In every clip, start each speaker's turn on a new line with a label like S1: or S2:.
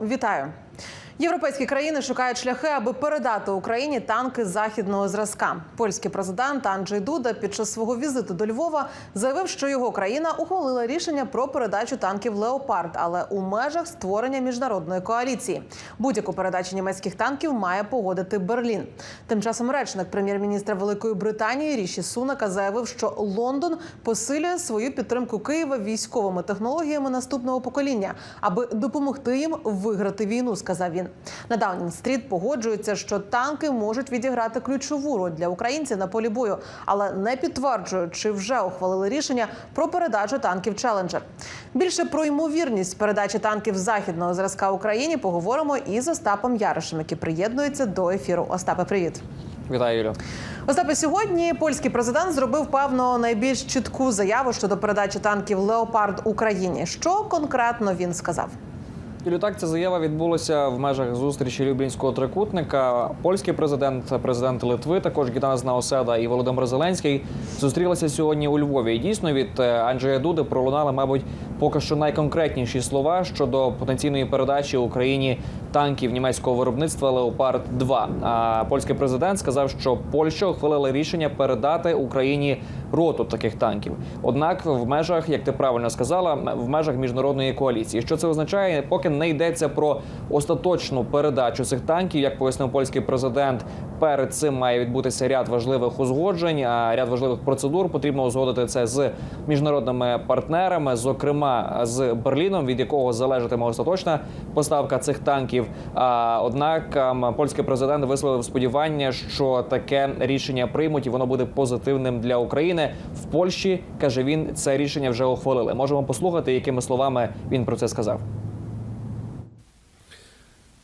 S1: Вітаю. Європейські країни шукають шляхи, аби передати Україні танки західного зразка. Польський президент Анджей Дуда під час свого візиту до Львова заявив, що його країна ухвалила рішення про передачу танків Леопард, але у межах створення міжнародної коаліції. Будь-яку передачу німецьких танків має погодити Берлін. Тим часом речник прем'єр-міністра Великої Британії Ріші Сунака заявив, що Лондон посилює свою підтримку Києва військовими технологіями наступного покоління, аби допомогти їм виграти війну. Сказав він. На Даунінг-стріт погоджується, що танки можуть відіграти ключову роль для українців на полі бою, але не підтверджують, чи вже ухвалили рішення про передачу танків Челенджер. Більше про ймовірність передачі танків західного зразка Україні поговоримо із Остапом Яришем, який приєднується до ефіру. Остапе, привіт.
S2: Вітаю, Юлю.
S1: Остапе, сьогодні польський президент зробив певно найбільш чітку заяву щодо передачі танків Леопард Україні. Що конкретно він сказав?
S2: Юлю, так ця заява відбулася в межах зустрічі Люблінського трикутника. Польський президент, президент Литви, також Гітанас Наоседа і Володимир Зеленський зустрілися сьогодні у Львові. І дійсно від е, Анджея Дуди пролунали, мабуть, поки що найконкретніші слова щодо потенційної передачі Україні танків німецького виробництва Леопард 2 А польський президент сказав, що Польща ухвалила рішення передати Україні роту таких танків. Однак, в межах, як ти правильно сказала, в межах міжнародної коаліції. Що це означає? Поки не йдеться про остаточну передачу цих танків, як пояснив польський президент. Перед цим має відбутися ряд важливих узгоджень, а ряд важливих процедур потрібно узгодити це з міжнародними партнерами, зокрема з Берліном, від якого залежатиме остаточна поставка цих танків. А однак ем, польський президент висловив сподівання, що таке рішення приймуть і воно буде позитивним для України. В Польщі каже він, це рішення вже ухвалили. Можемо послухати, якими словами він про це сказав.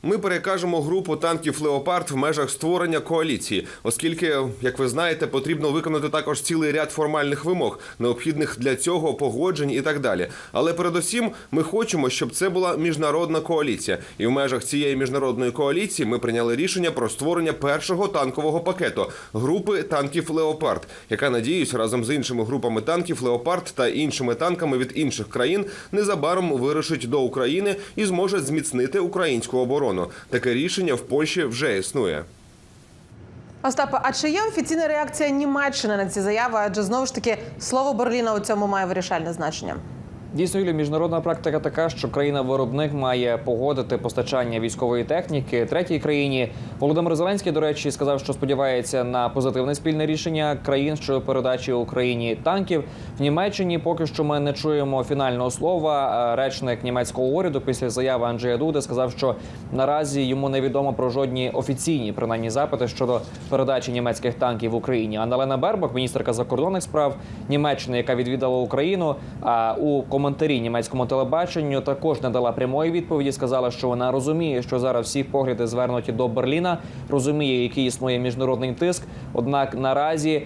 S3: Ми перекажемо групу танків Леопард в межах створення коаліції, оскільки, як ви знаєте, потрібно виконати також цілий ряд формальних вимог, необхідних для цього погоджень і так далі. Але передусім, ми хочемо, щоб це була міжнародна коаліція, і в межах цієї міжнародної коаліції ми прийняли рішення про створення першого танкового пакету групи танків Леопард, яка надіюсь разом з іншими групами танків Леопард та іншими танками від інших країн незабаром вирушить до України і зможе зміцнити українську оборону. Таке рішення в Польщі вже існує.
S1: Остапе, а чи є офіційна реакція Німеччини на ці заяви? Адже знову ж таки слово Берліна у цьому має вирішальне значення.
S2: Дійсно, Юлі, міжнародна практика така, що країна-виробник має погодити постачання військової техніки третій країні. Володимир Зеленський, до речі, сказав, що сподівається на позитивне спільне рішення країн щодо передачі Україні танків. В Німеччині поки що ми не чуємо фінального слова. Е, Речник німецького уряду після заяви Анджея Дуди сказав, що наразі йому невідомо про жодні офіційні принаймні запити щодо передачі німецьких танків в Україні. Анналена Бербак, міністерка закордонних справ Німеччини, яка відвідала Україну, у коментарі німецькому телебаченню також не дала прямої відповіді. Сказала, що вона розуміє, що зараз всі погляди звернуті до Берліна, розуміє, який існує міжнародний тиск. Однак наразі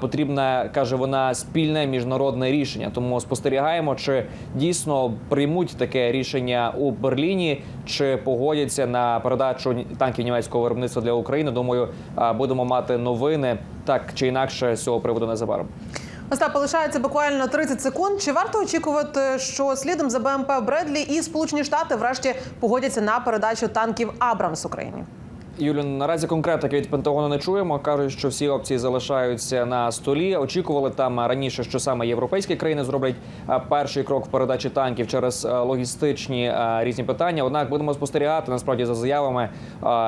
S2: потрібне каже вона спільне міжнародне рішення. Тому спостерігаємо, чи дійсно приймуть таке рішення у Берліні, чи погодяться на передачу танків німецького виробництва для України. Думаю, будемо мати новини так чи інакше з цього приводу незабаром.
S1: Остапе, лишається буквально 30 секунд. Чи варто очікувати, що слідом за БМП Бредлі і Сполучені Штати врешті погодяться на передачу танків Абрамс Україні?
S2: Юлю, наразі конкретики від Пентагону не чуємо. кажуть, що всі опції залишаються на столі. Очікували там раніше, що саме європейські країни зроблять перший крок в передачі танків через логістичні різні питання. Однак будемо спостерігати насправді за заявами,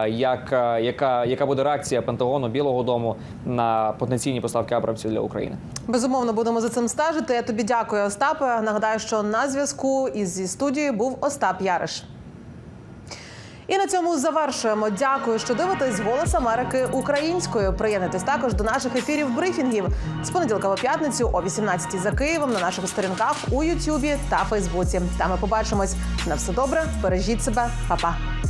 S2: як яка, яка буде реакція Пентагону Білого Дому на потенційні поставки Абрамсів для України.
S1: Безумовно, будемо за цим стежити. Я тобі дякую, Остапе. Нагадаю, що на зв'язку із зі студією був Остап Яриш. І на цьому завершуємо. Дякую, що дивитесь голос Америки українською. Приєднуйтесь також до наших ефірів брифінгів з понеділка по п'ятницю о 18 за Києвом на наших сторінках у Ютубі та Фейсбуці. Там ми побачимось. На все добре, бережіть себе, Па-па.